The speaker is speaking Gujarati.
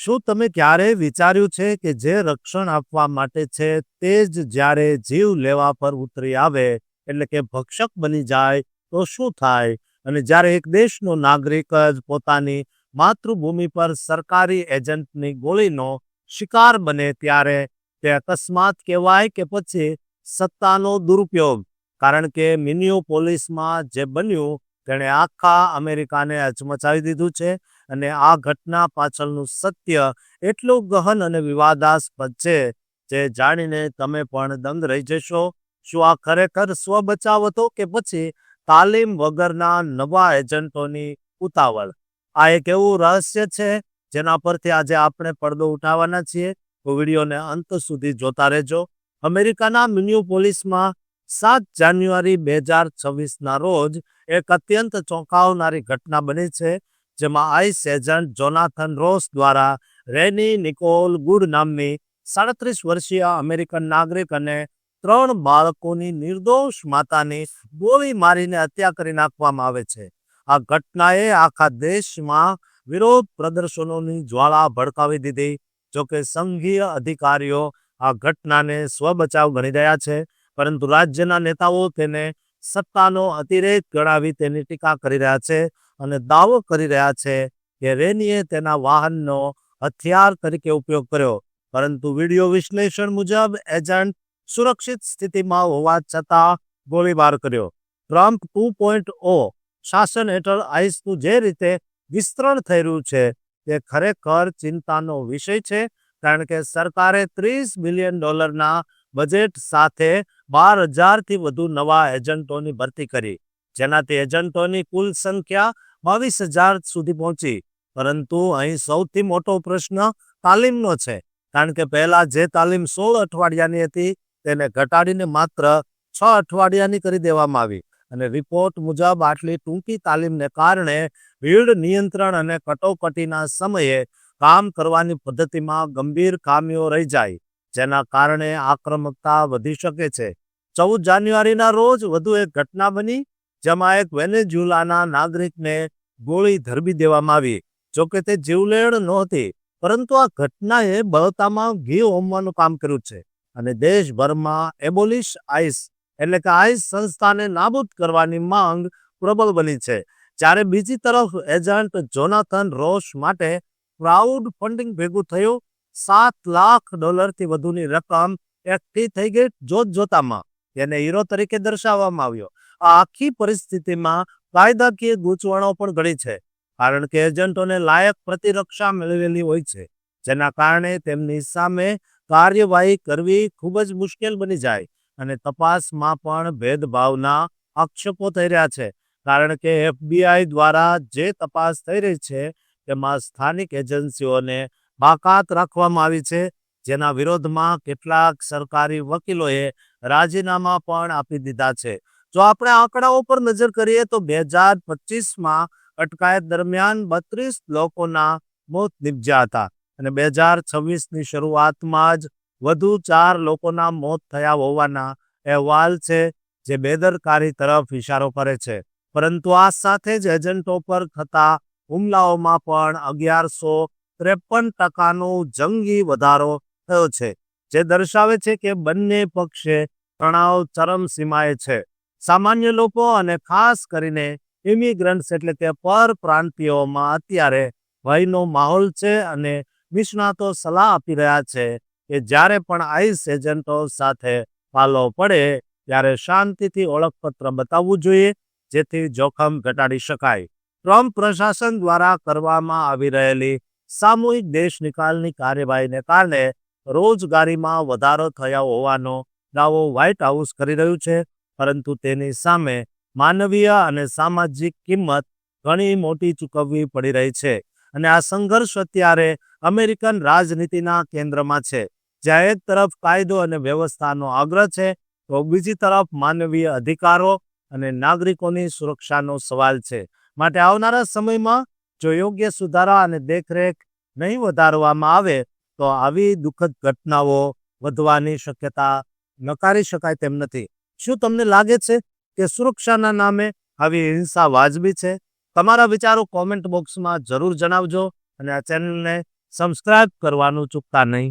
શું તમે ક્યારેય વિચાર્યું છે કે જે રક્ષણ આપવા માટે છે તે જ જ્યારે જીવ લેવા પર ઉતરી આવે, એટલે કે ભક્ષક બની જાય, તો શું થાય? અને જ્યારે એક દેશનો નાગરિક જ પોતાની માતૃભૂમિ પર સરકારી એજન્ટની ગોળીનો શિકાર બને ત્યારે તે અકસ્માત કહેવાય કે પછી સત્તાનો દુરુપયોગ? કારણ કે મિનિયોપોલિસમાં જે બન્યું, તેણે આખા અમેરિકાને હચમચાવી દીધું છે અને આ ઘટના પાછળનું સત્ય એટલું ગહન અને વિવાદાસ્પદ છે જે જાણીને તમે પણ દંગ રહી જશો. શું આ ખરેખર સ્વ બચાવ હતો કે પછી તાલીમ વગરના નવા એજન્ટોની ઉતાવળ? આ એક એવું રહસ્ય છે જેના પરથી આજે આપણે પડદો ઉઠાવવાના છીએ. વિડીયોને અંત સુધી જોતા રહેજો. અમેરિકાના મ્યુનિપોલિસમાં સાત જાન્યુઆરી બે હજાર છવ્વીસના રોજ એક અત્યંત ચોંકાવનારી ઘટના બની છે. જેમાં આઈસ એજન્ટ જોનાથન રોસ દ્વારા રેની નિકોલ ગુડ નામની સાડત્રીસ વર્ષીય અમેરિકન નાગરિક અને ત્રણ બાળકોની નિર્દોષ માતાની ગોળી મારીને હત્યા કરી નાખવામાં આવે છે. આ ઘટનાએ આખા દેશમાં વિરોધ પ્રદર્શનોની જ્વાળા ભડકાવી દીધી. જોકે સંઘીય અધિકારીઓ આ ઘટનાને સ્વબચાવ ગણી રહ્યા છે, પરંતુ રાજ્યના નેતાઓ તેને સત્તાનો અતિરેક ગણાવી તેની ટીકા કરી રહ્યા છે. અને દાવો કરી રહ્યા છે કે રેનીએ તેના વાહનનો હથિયાર તરીકે ઉપયોગ કર્યો. પરંતુ વીડિયો વિશ્લેષણ મુજબ એજન્ટ સુરક્ષિત સ્થિતિમાં હોવા છતાં ગોળીબાર કર્યો. ટ્રમ્પ ટુ પોઈન્ટ ઓ શાસન હેઠળ આઈસનું જે રીતે વિસ્તરણ થઈ રહ્યું છે તે ખરેખર ચિંતાનો વિષય છે, કારણ કે સરકારે ત્રીસ બિલિયન ડોલરના બજેટ સાથે બાર હજારથી વધુ નવા એજન્ટોની ભરતી કરી. જેનાથી એજન્ટોની કુલ સંખ્યા બાવીસ હજાર સુધી પહોંચી. પરંતુ અહીં સૌથી મોટો પ્રશ્ન તાલીમનો છે. કારણ કે પહેલા જે તાલીમ સોળ અઠવાડિયાની હતી, તેને ઘટાડીને માત્ર છ અઠવાડિયાની કરી દેવામાં આવી. અને રિપોર્ટ મુજબ આટલી ટૂંકી તાલીમને કારણે ભીડ નિયંત્રણ અને કટોકટીના સમયે કામ કરવાની પદ્ધતિમાં ગંભીર ખામીઓ રહી જાય, જેના કારણે આક્રમકતા વધી શકે છે. ચૌદ જાન્યુઆરીના રોજ વધુ એક ઘટના બની. જેમાં એક વેનેઝ્યુલાના નાગરિકને ગોળી ધરબી દેવામાં આવી. જોકે તે જીવલેણ નહોતી, પરંતુ આ ઘટનાએ બળતામાં ઘી હોમવાનું કામ કર્યું છે અને દેશભરમાં એબોલિશ આઈસ એટલે કે આઈસ સંસ્થાને નાબૂદ કરવાની માંગ પ્રબળ બની છે. જ્યારે બીજી તરફ એજન્ટ જોનાથન રોશ માટે ક્રાઉડ ફંડિંગ ભેગું થયું, સાત લાખ ડોલરથી વધુની રકમ એકઠી થઈ ગઈ જોત જોતામાં તેને હીરો તરીકે દર્શાવવામાં આવ્યો. આખી પરિસ્થિતિમાં કાયદાકીય ગૂંચવણો પણ ઘણી છે, કારણ કે એજન્ટોને લાયક પ્રતિરક્ષા મેળવેલી હોય છે, જેના કારણે તેમની સામે કાર્યવાહી કરવી ખૂબ જ મુશ્કેલ બની જાય અને તપાસમાં પણ ભેદભાવના આક્ષેપો થઈ રહ્યા છે, કારણ કે એફબીઆઈ દ્વારા જે તપાસ થઈ રહી છે, તેમાં સ્થાનિક એજન્સીઓને બાકાત રાખવામાં આવી છે, જેના વિરોધમાં કેટલાક સરકારી વકીલોએ રાજીનામા પણ આપી દીધા છે. જો આપણે આંકડાઓ પર નજર કરીએ તો બે હજાર પચીસમાં અટકાયત દરમિયાન બત્રીસ લોકોના મોત નિપજ્યા હતા અને બે હજાર છવ્વીસની શરૂઆતમાં જ વધુ ચાર લોકોના મોત થયા હોવાના અહેવાલ છે, જે બેદરકારી તરફ ઇશારો કરે છે. પરંતુ આ સાથે જ એજન્ટો પર થતા હુમલાઓમાં પણ અગિયારસો ત્રેપન ટકાનો જંગી વધારો થયો છે, જે દર્શાવે છે કે બંને પક્ષે તણાવ ચરમસીમાએ છે. સામાન્ય લોકો અને ખાસ કરીને ઇમિગ્રન્ટ્સ એટલે કે પરપ્રાંતિયોમાં અત્યારે ભયનો માહોલ છે અને નિષ્ણાતો સલાહ આપી રહ્યા છે કે જ્યારે પણ આઈસ એજન્ટો સાથે પાલો પડે ત્યારે શાંતિથી ઓળખપત્ર બતાવવું જોઈએ, જેથી જોખમ ઘટાડી શકાય. ટ્રમ્પ પ્રશાસન દ્વારા કરવામાં આવી રહેલી સામૂહિક દેશ નિકાલની કાર્યવાહીને કારણે રોજગારીમાં વધારો થયા હોવાનો દાવો વ્હાઇટ હાઉસ કરી રહ્યું છે. પરંતુ તેની સામે માનવીય અને સામાજિક કિંમત ઘણી મોટી ચૂકવવી પડી રહી છે અને આ સંઘર્ષ અત્યારે અમેરિકન રાજનીતિના કેન્દ્રમાં છે. જ્યાં એક તરફ કાયદો અને વ્યવસ્થાનો આગ્રહ છે, તો બીજી તરફ માનવીય અધિકારો અને નાગરિકોની સુરક્ષાનો સવાલ છે. માટે આવનારા સમયમાં જો યોગ્ય સુધારા અને દેખરેખ નહીં વધારવામાં આવે, તો આવી દુઃખદ ઘટનાઓ વધવાની શક્યતા નકારી શકાય તેમ નથી. શું તમને લાગે છે કે સુરક્ષાના નામે આવી હિંસા વાજબી છે? તમારા વિચારો કોમેન્ટ બોક્સમાં જરૂર જણાવજો અને આ ચેનલને સબસ્ક્રાઇબ કરવાનું ચૂકતા નહીં.